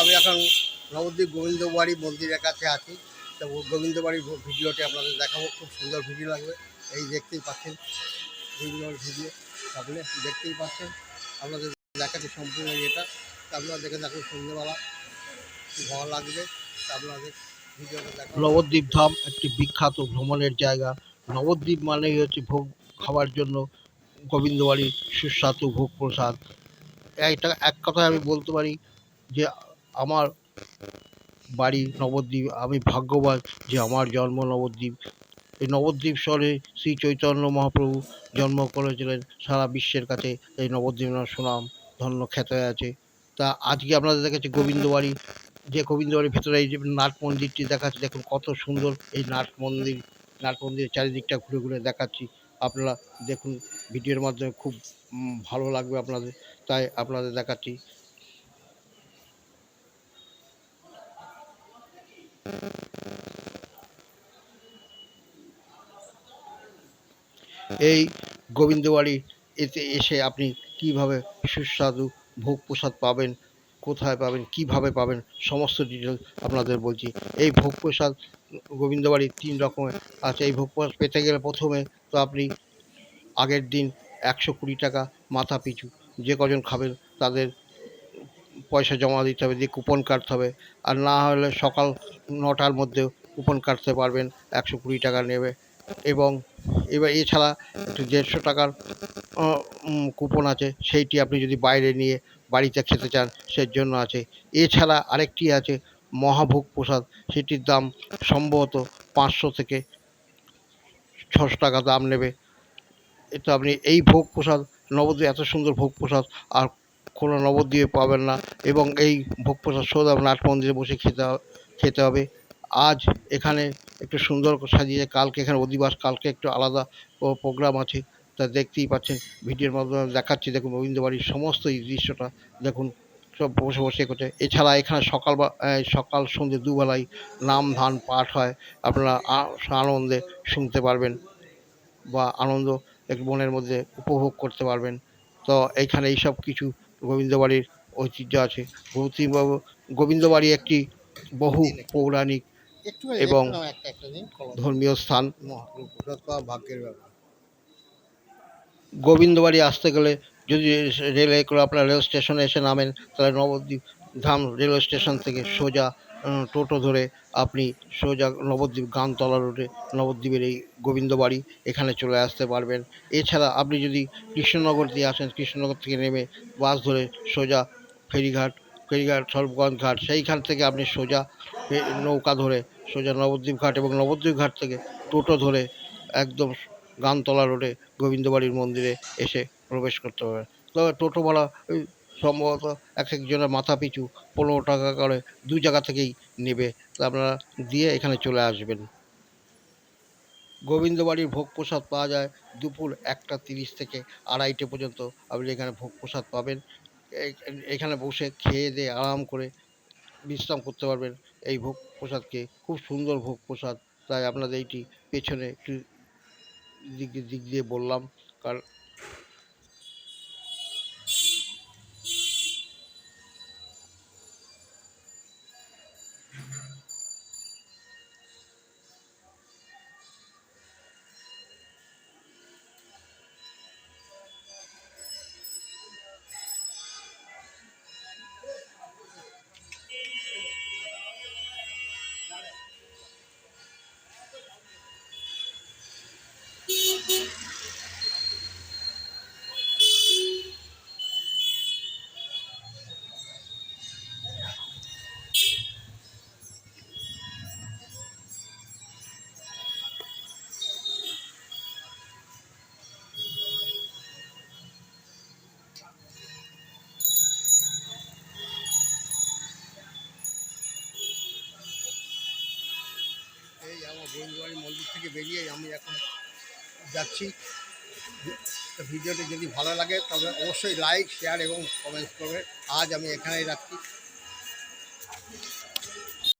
আমি এখন নবদ্বীপ গোবিন্দবাড়ি মন্দিরের কাছে আছি। তো গোবিন্দবাড়ির ভিডিওটি আপনাদের দেখাবো, খুব সুন্দর ভিডিও লাগবে। এই দেখতেই পাচ্ছেন গোবিন্দবাড়ির ভিডিও আপনি দেখতেই পাচ্ছেন। আপনাদের দেখাচ্ছি সম্পূর্ণ তা আপনারা দেখে দেখুন সন্ধ্যেবেলা ভালো লাগবে। আপনাদের নবদ্বীপ ধাম একটি বিখ্যাত ভ্রমণের জায়গা। নবদ্বীপ মানেই হচ্ছে ভোগ খাওয়ার জন্য গোবিন্দবাড়ি সুস্বাদু ভোগ প্রসাদ। এটা এক কথায় আমি বলতে পারি যে আমার বাড়ি নবদ্বীপ। আমি ভাগ্যবান যে আমার জন্ম নবদ্বীপ। এই নবদ্বীপ শহরে শ্রী চৈতন্য মহাপ্রভু জন্ম করেছিলেন সারা বিশ্বের কাছে। এই নবদ্বীপ নাম সুনাম ধন্য খ্যাত আছে। তা আজকে আপনাদের দেখাচ্ছি গোবিন্দবাড়ি। যে গোবিন্দবাড়ির ভেতরে এই যে নাট মন্দিরটি দেখাচ্ছি, দেখুন কত সুন্দর এই নাট মন্দির। নাট মন্দিরের চারিদিকটা ঘুরে ঘুরে দেখাচ্ছি। আপনারা দেখুন, ভিডিওর মাধ্যমে খুব ভালো লাগবে আপনাদের। তাই আপনাদের দেখাচ্ছি। এই গোবিন্দবাড়ি এতে এসে আপনি কীভাবে সুস্বাদু ভোগ প্রসাদ পাবেন, কোথায় পাবেন, কীভাবে পাবেন, সমস্ত ডিটেল আপনাদের বলছি। এই ভোগ প্রসাদ গোবিন্দবাড়ির তিন রকমের আছে। এই ভোগ প্রসাদ পেতে গেলে প্রথমে তো আপনি আগের দিন একশো কুড়ি টাকা মাথা পিছু যে কজন খাবেন তাদের পয়সা জমা দিতে হবে, দিয়ে কুপন কাটতে হবে। আর না হলে সকাল নটার মধ্যে কুপন কাটতে পারবেন, একশো কুড়ি টাকা নেবে। এবং এবার এছাড়া একটু দেড়শো টাকার কুপন আছে, সেইটি আপনি যদি বাইরে নিয়ে বাড়িতে খেতে চান, সেই জন্য আছে। এছাড়া আরেকটি আছে, মহাভোগ প্রসাদ, সেটির দাম সম্ভবত পাঁচশো থেকে ছশো টাকা দাম নেবে। এটা আপনি এই ভোগ প্রসাদ, নবদ্বীপ এত সুন্দর ভোগ প্রসাদ, আর কোনো নবদ্বীপে পাবেন না এবং এই ভোগ প্রসাদ সোজা নাট মন্দিরে বসে খেতে খেতে হবে। আজ এখানে একটু সুন্দর সাজিয়ে কালকে এখানে অধিবাস, কালকে একটু আলাদা প্রোগ্রাম আছে। তা দেখতেই পাচ্ছেন, ভিডিওর মাধ্যমে দেখাচ্ছি। দেখুন গোবিন্দবাড়ির সমস্ত এই দৃশ্যটা। দেখুন, সব বসে বসে করছে। এছাড়া এখানে সকাল বা সকাল সন্ধ্যে দুবেলাই নাম ধান পাঠ হয়। আপনারা আনন্দে শুনতে পারবেন বা আনন্দ মনের মধ্যে উপভোগ করতে পারবেন। তো এইখানে এইসব কিছু গোবিন্দবাড়ির ঐতিহ্য আছে। গৌতমবাবু গোবিন্দবাড়ি একটি বহু পৌরাণিক এবং। ধর্মীয় স্থান। গোবিন্দবাড়ি আসতে গেলে যদি রেলে করে আপনার রেল স্টেশনে এসে নামেন তাহলে নবদ্বীপ ধাম রেলওয়ে স্টেশন থেকে সোজা টোটো ধরে আপনি সোজা নবদ্বীপ গানতলা রোডে, নবদ্বীপের এই গোবিন্দবাড়ি এখানে চলে আসতে পারবেন। এছাড়া আপনি যদি কৃষ্ণনগর দিয়ে আসেন, কৃষ্ণনগর থেকে নেমে বাস ধরে সোজা ফেরিঘাট ফেরিঘাট, সর্বগঞ্জ ঘাট, সেইখান থেকে আপনি সোজা নৌকা ধরে সোজা নবদ্বীপ ঘাট এবং নবদ্বীপ ঘাট থেকে টোটো ধরে একদম গানতলা রোডে গোবিন্দবাড়ির মন্দিরে এসে প্রবেশ করতে পারবেন। তবে টোটো ভাড়া সম্ভবত এক একজনের মাথা পিছু পনেরো টাকা করে দু জায়গা থেকেই নেবে। তা আপনারা দিয়ে এখানে চলে আসবেন। গোবিন্দবাড়ির ভোগ প্রসাদ পাওয়া যায় দুপুর একটা তিরিশ থেকে আড়াইটে পর্যন্ত। আপনি এখানে ভোগ প্রসাদ পাবেন এখানে বসে খেয়ে দিয়ে আরাম করে বিশ্রাম করতে পারবেন। এই ভোগ প্রসাদকে খুব সুন্দর ভোগ প্রসাদ। তাই আপনাদের এইটি পেছনে একটু দিক দিক দিয়ে বললাম। কারণ গোবিন্দবাড়ি মন্দির থেকে বেরিয়ে আমি এখন যাচ্ছি। ভিডিওটি যদি ভালো লাগে তবে অবশ্যই লাইক শেয়ার এবং কমেন্টস করবে। আজ আমি এখানেই রাখছি।